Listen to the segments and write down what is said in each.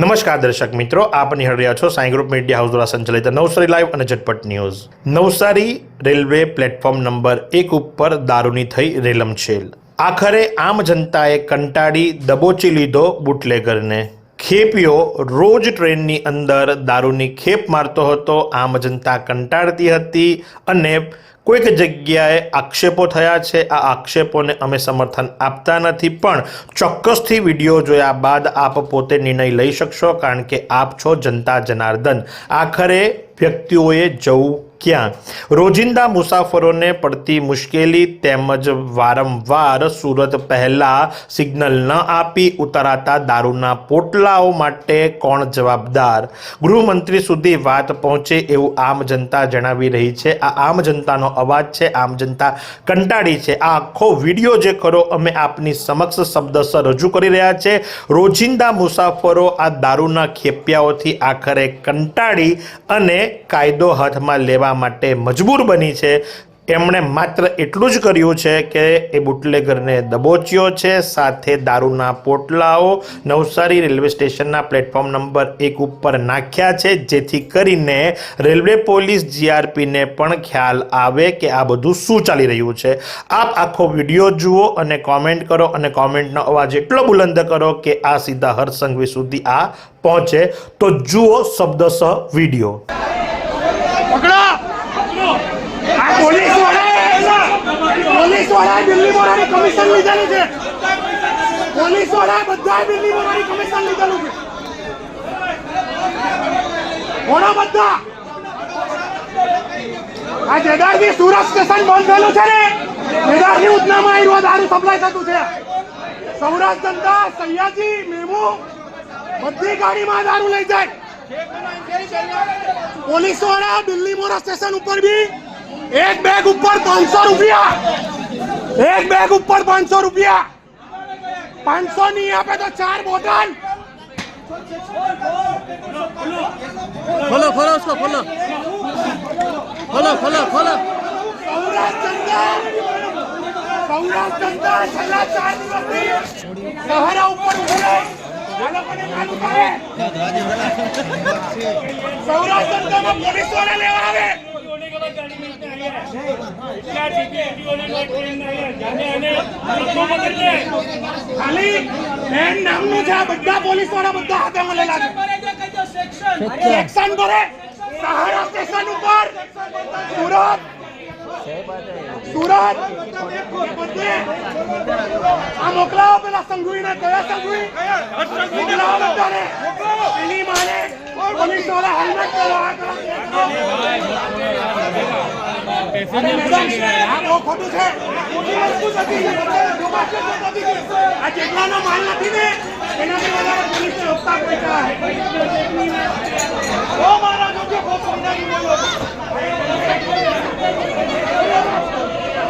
નમસ્કાર દર્શક મિત્રો, આપ નિહાળી રહ્યા છો સાંઈ ગ્રુપ મીડિયા હાઉસ દ્વારા સંચાલિત નવસારી લાઈવ અને ઝટપટ news. Navsari railway platform number એક ઉપર દારૂની થઈ રેલમછેલ આખરે આમ જનતાએ કંટાળી દબોચી લીધો બુટલેગરને. ખેપિયો રોજ ટ્રેનની અંદર દારૂની ખેપ મારતો હતો, આમ જનતા કંટાળતી હતી અને કોઈક જગ્યાએ આક્ષેપો થયા છે. આ આક્ષેપોને અમે સમર્થન આપતા નથી, પણ ચોક્કસથી વીડિયો જોયા બાદ આપ પોતે નિર્ણય લઈ શકશો, કારણ કે આપ છો જનતા જનાર્દન. આખરે વ્યક્તિઓએ જવું ક્યાં રોજિંદા મુસાફરોને પડતી મુશ્કેલી તેમજ વારંવાર સુરત પહેલા સિગ્નલ ન આપી ઉતરાતા દારૂના પોટલાઓ માટે કોણ જવાબદાર? ગૃહમંત્રી સુધી વાત પહોંચે એવું આમ જનતા જણાવી રહી છે. આ આમ જનતાનો અવાજ છે, આમ જનતા કંટાળી છે. આ આખો વીડિયો જે ખરો, અમે આપની સમક્ષ શબ્દસર રજૂ કરી રહ્યા છે. રોજિંદા મુસાફરો આ દારૂના ખેપિયાઓથી આખરે કંટાળી અને કાયદો હાથમાં લેવા માટે મજબૂર બની છે. એમણે માત્ર એટલું જ કર્યું છે કે એ બુટલેગરને દબોચ્યો છે, સાથે દારૂના પોટલાઓ નવસારી રેલવે સ્ટેશનના પ્લેટફોર્મ નંબર એક ઉપર નાખ્યા છે, જેથી કરીને રેલવે પોલીસ જીઆરપીને પણ ખ્યાલ આવે કે આ બધું શું ચાલી રહ્યું છે. આપ આખો વીડિયો જુઓ અને કોમેન્ટ કરો અને કોમેન્ટનો અવાજ એટલો બુલંદ કરો કે આ સીધા હરસંઘવી સુધી આ પહોંચે. તો જુઓ શબ્દસહ વીડિયો પકડો આ પોલીસવાળા પોલીસ વાળાએ બિલ્લી મોરાની કમિશન લીધેલું છે. પોલીસ વાળાએ બધા બિલ્લી મોરાની કમિશન લીધેલું છે. ઘણા બધા. આ જેદારથી સુરત સ્ટેશન બંધ છે ને? જેદારથી ઉધનામાં આયુર્વેદ દારૂ સપ્લાય થતું છે. સૌરાષ્ટ્ર જનતા, સૈયાજી, મેમુ, બધી ગાડીમાં દારૂ લઈ જાય. પોલીસવાળા દિલ્હી મોરા સ્ટેશન ઉપર બી એક બેગ ઉપર પાંચસો રૂપિયા. એક બેગ ઉપર પાંચસો રૂપિયા. પાંચસો નહીં આપે તો ચાર બોટલ. ખોલો ખોલો ઉસકો ખોલો. ખોલો ખોલો ખોલો. સહારા ઉપર સૌરાષ્ટ્ર ખાલી એન નામનું છે બધા પોલીસવાળા બધા હાથે મળેલા છે. એક્શન ભરે સહારા સ્ટેશન ઉપર. સુરત. સુરત. આ મોકલાવો પેલા સંઘવીને, કયા સંઘવી? મોકલાવો બધાને. એની માને પોલીસવાળા હેલ્મેટ પહેરો, આ જેટલાનો માલ ને મારા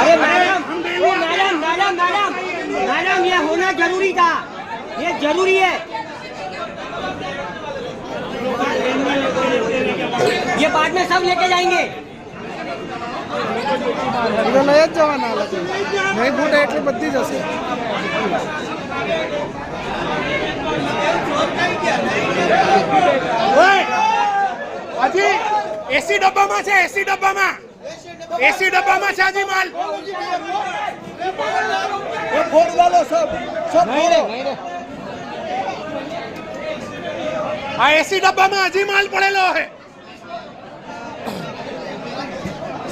अरे मैडम मैडम मैडम मैडम ये होना ज़रूरी था। ये ज़रूरी है। ये बाद में सब लेके जाएँगे। ಇದೆಲ್ಲ ಏಜ್ ಜವಾನ ಅಲ್ಲತ್ತೆ ನೈ ಬೂಟ હજી એસી ડબ્બામાં છે એસી ડબ્બામાં. એસી ડબ્બામાં છે હજી માલ. ફોડ ડાલો સબ સબ આ એસી ડબ્બામાં હજી માલ પડેલો છે.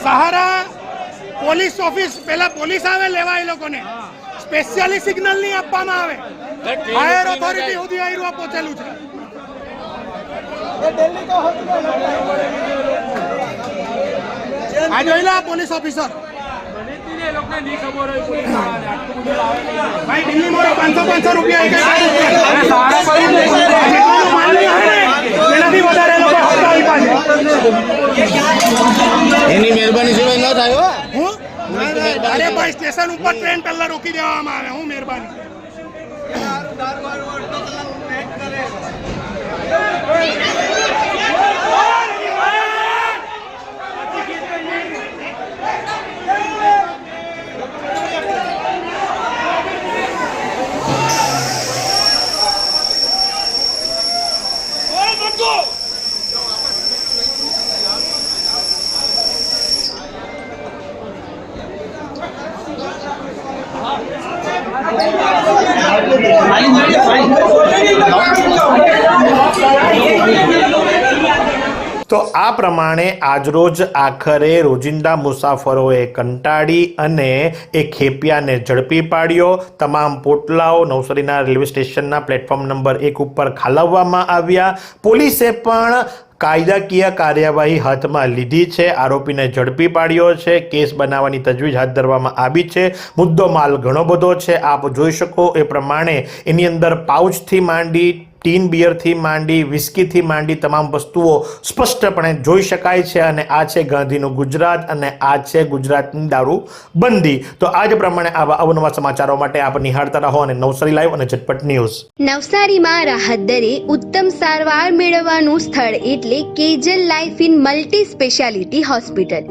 સહારા પોલીસ ઓફિસ પેલા પોલીસ આવે લેવા એ લોકોને. સ્પેશિયલી સિગ્નલ નહીં આપવામાં આવે. ફાયર ઓથોરિટી સુધી આયરું પહોંચેલું છે. આ જોઈ લો આ પોલીસ ઓફિસર. ભાઈ દિલ્હી મોડો પાંચસો પાંચસો રૂપિયા એની મહેરબાની સિવાય ન થાય અરે ભાઈ સ્ટેશન ઉપર ટ્રેન પહેલા રોકી દેવામાં આવે. હું મહેરબાની. Yeah. આ પ્રમાણે આજરોજ આખરે રોજિંદા મુસાફરોએ કંટાળી અને એ ખેપિયાને ઝડપી પાડ્યો. તમામ પોટલાઓ નવસારીના રેલવે સ્ટેશનના પ્લેટફોર્મ નંબર એક ઉપર ખાલવવામાં આવ્યા. પોલીસે પણ કાયદાકીય કાર્યવાહી હાથમાં લીધી છે. આરોપીને ઝડપી પાડ્યો છે. કેસ બનાવવાની તજવીજ હાથ ધરવામાં આવી છે. મુદ્દો માલ ઘણો બધો છે. આપ જોઈ શકો એ પ્રમાણે એની અંદર પાઉચથી માંડી ટીન બિયરથી માંડી, વિસ્કીથી માંડી તમામ વસ્તુઓ સ્પષ્ટપણે જોઈ શકાય છે અને આ છે ગાંધીનું ગુજરાત અને આ છે ગુજરાતની દારૂ બંધી. તો આ જ પ્રમાણે આવા અવનવા સમાચારો માટે આપ નિહાળતા રહો અને નવસારી લાઈવ અને ઝટપટ ન્યૂઝ. નવસારીમાં રાહત દરે ઉત્તમ સારવાર મેળવવાનું સ્થળ એટલે Kejal life in multi speciality hospital.